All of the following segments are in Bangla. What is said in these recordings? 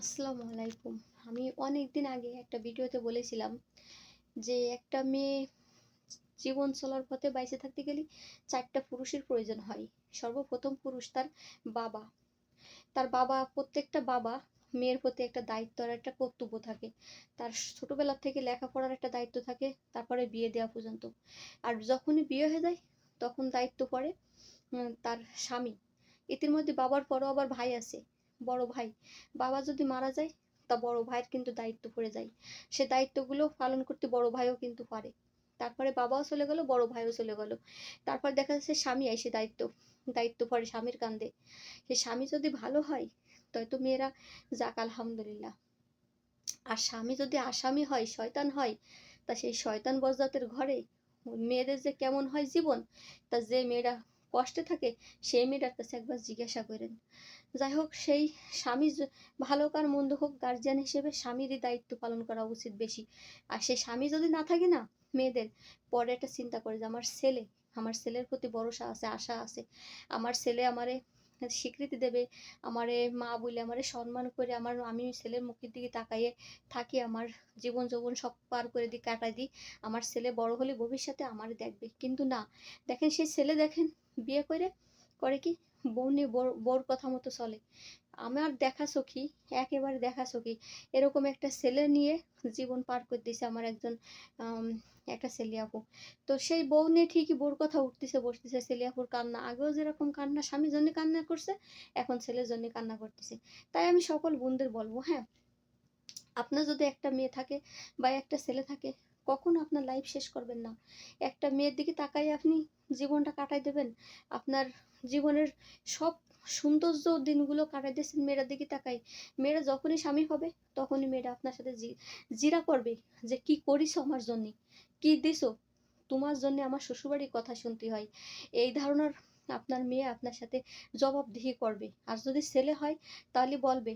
আসসালামু আলাইকুম। আমি অনেক দিন আগে একটা ভিডিওতে বলেছিলাম যে একটা মেয়ে জীবন চলার পথে বাইসে থাকতে গেলে চারটা পুরুষের প্রয়োজন হয়। সর্বপ্রথম পুরুষ তার বাবা। তার বাবা, প্রত্যেকটা বাবা মেয়ের প্রতি একটা দায়িত্ব আর একটা কর্তব্য থাকে। তার ছোটবেলা থেকে লেখাপড়ার একটা দায়িত্ব থাকে, তারপরে বিয়ে দেওয়া পর্যন্ত। আর যখনই বিয়ে হয়ে যায়, তখন দায়িত্ব পড়ে তার স্বামী। এটির মধ্যে বাবার পরও আবার ভাই আছে। বড় ভাই। বাবা যদি মারা যায়, তা বড় ভাইয়ের কিন্তু দায়িত্ব পড়ে যায়। সে দায়িত্বগুলো পালন করতে বড় ভাইও কিন্তু পারে। তারপরে বাবাও চলে গেল, বড় ভাইও চলে গেল। তারপর দেখা যাচ্ছে স্বামী এসে দায়িত্ব দায়িত্ব পড়ে স্বামীর কান্দে। সে স্বামী যদি ভালো হয় তো মেয়েরা যাক, আলহামদুলিল্লাহ। আর স্বামী যদি আসামি হয়, শয়তান হয়, তা সেই শয়তান বজ্জাতের ঘরে মেয়েদের যে কেমন হয় জীবন, তা যে মেয়েরা কষ্টে থাকে, সেই মেয়েটার কাছে একবার জিজ্ঞাসা করেন। যাই হোক, সেই স্বামী ভালো কার মন্দ হোক গার্জিয়ান হিসেবে স্বামীরই দায়িত্ব পালন করা উচিত বেশি। আর সেই স্বামী যদি না থাকে না মেয়েদের, পরে একটা চিন্তা করে যে, আমার ছেলে, আমার ছেলের প্রতি ভরসা আছে, আশা আছে। আমার ছেলে আমারে স্বীকৃতি দেবে। আমারে মা বলে আমারে সম্মান করে আমার আমি ছেলের মুখের দিকে তাকাইয়ে থাকি, আমার জীবন যৌবন সব পার করে দিই কাটাই দিই আমার ছেলে বড় হলে ভবিষ্যতে আমার দেখবে। কিন্তু না, দেখেন সেই ছেলে দেখেন, বিয়ে করে করে কি? বউ নিয়ে বউর কথা মতো চলে। আমার দেখা সখী, একেবারে দেখা সখী। এরকম একটা ছেলে নিয়ে জীবন পার করে দিছে আমার একজন একটা ছেলে আপু। তো সেই বউ নিয়ে ঠিকই বউর কথা উঠতেছে, বসতেছে, ছেলে আপুর কান্না। আগেও যেরকম কান্না স্বামীর জন্য কান্না করছে, এখন ছেলের জন্য কান্না করতেছে। তাই আমি সকল বোনদের বলব হ্যাঁ? আপনার যদি একটা মেয়ে থাকে বা একটা ছেলে থাকে কখনো আপনার লাইফ শেষ করবেন না। একটা মেয়ের দিকে তাকাই আপনি, জীবনটা কাটাই দেবেন। আপনার জীবনের সব সৌন্দর্য দিনগুলো কাটাই দিয়েছেন মেয়েরার দিকে তাকাই মেয়েরা যখনই স্বামী হবে, তখনই মেয়েরা আপনার সাথে জিরা করবে যে, কি করিস আমার জন্য? কি দিছো? তোমার জন্য আমার শ্বশুরবাড়ির কথা শুনতে হয়। এই ধারণার আপনার মেয়ে আপনার সাথে জবাবদিহি করবে। আর যদি ছেলে হয়, তাহলে বলবে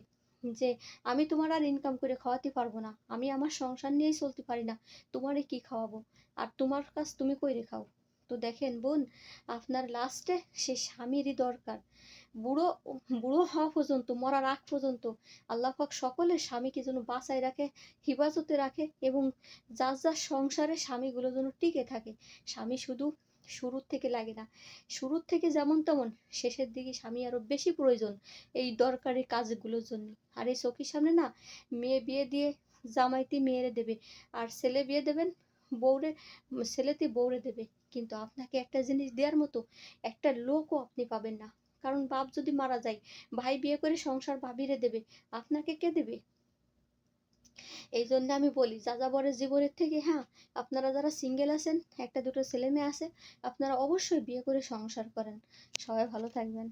যে, আমি তোমার আর ইনকাম করে খাওয়াতে পারব না। আমি আমার সংসার নিয়েই চলতে পারি না। তোমারে কি খাওয়াবো? আর তোমার কাজ তুমি কইরে খাও। তো দেখেন বোন, আপনার লাস্টে সে স্বামীরই দরকার। বুড়ো বুড়ো হওয়া পর্যন্ত, মরার আগ পর্যন্ত আল্লাহ পাক সকলের স্বামীকে যেন বাঁচায় রাখে, হিফাজতে রাখে এবং যার যার সংসারে স্বামীগুলো যেন টিকে থাকে। স্বামী শুধু শুরুর থেকে লাগে না। শুরুর থেকে যেমন তেমন, শেষের দিকে স্বামী আরও বেশি প্রয়োজন এই দরকারি কাজগুলোর জন্য। আর এই চোখের সামনে না, মেয়ে বিয়ে দিয়ে জামাইতে মেয়েরে দেবে, আর ছেলে বিয়ে দেবেন বউরে, ছেলেতে বউরে দেবে। কিন্তু আপনাকে একটা জিনিস দেওয়ার মতো একটা লোকও আপনি পাবেন না। কারণ বাপ যদি মারা যায়, ভাই বিয়ে করে সংসার ভাবিরে দেবে, আপনাকে কে দেবে? এই জন্য আমি বলি, যাযাবরের জীবনের থেকে হ্যাঁ আপনারা যারা সিঙ্গেল আছেন, একটা দুটো ছেলে মেয়ে আছে, আপনারা অবশ্যই বিয়ে করে সংসার করেন। সবাই ভালো থাকবেন।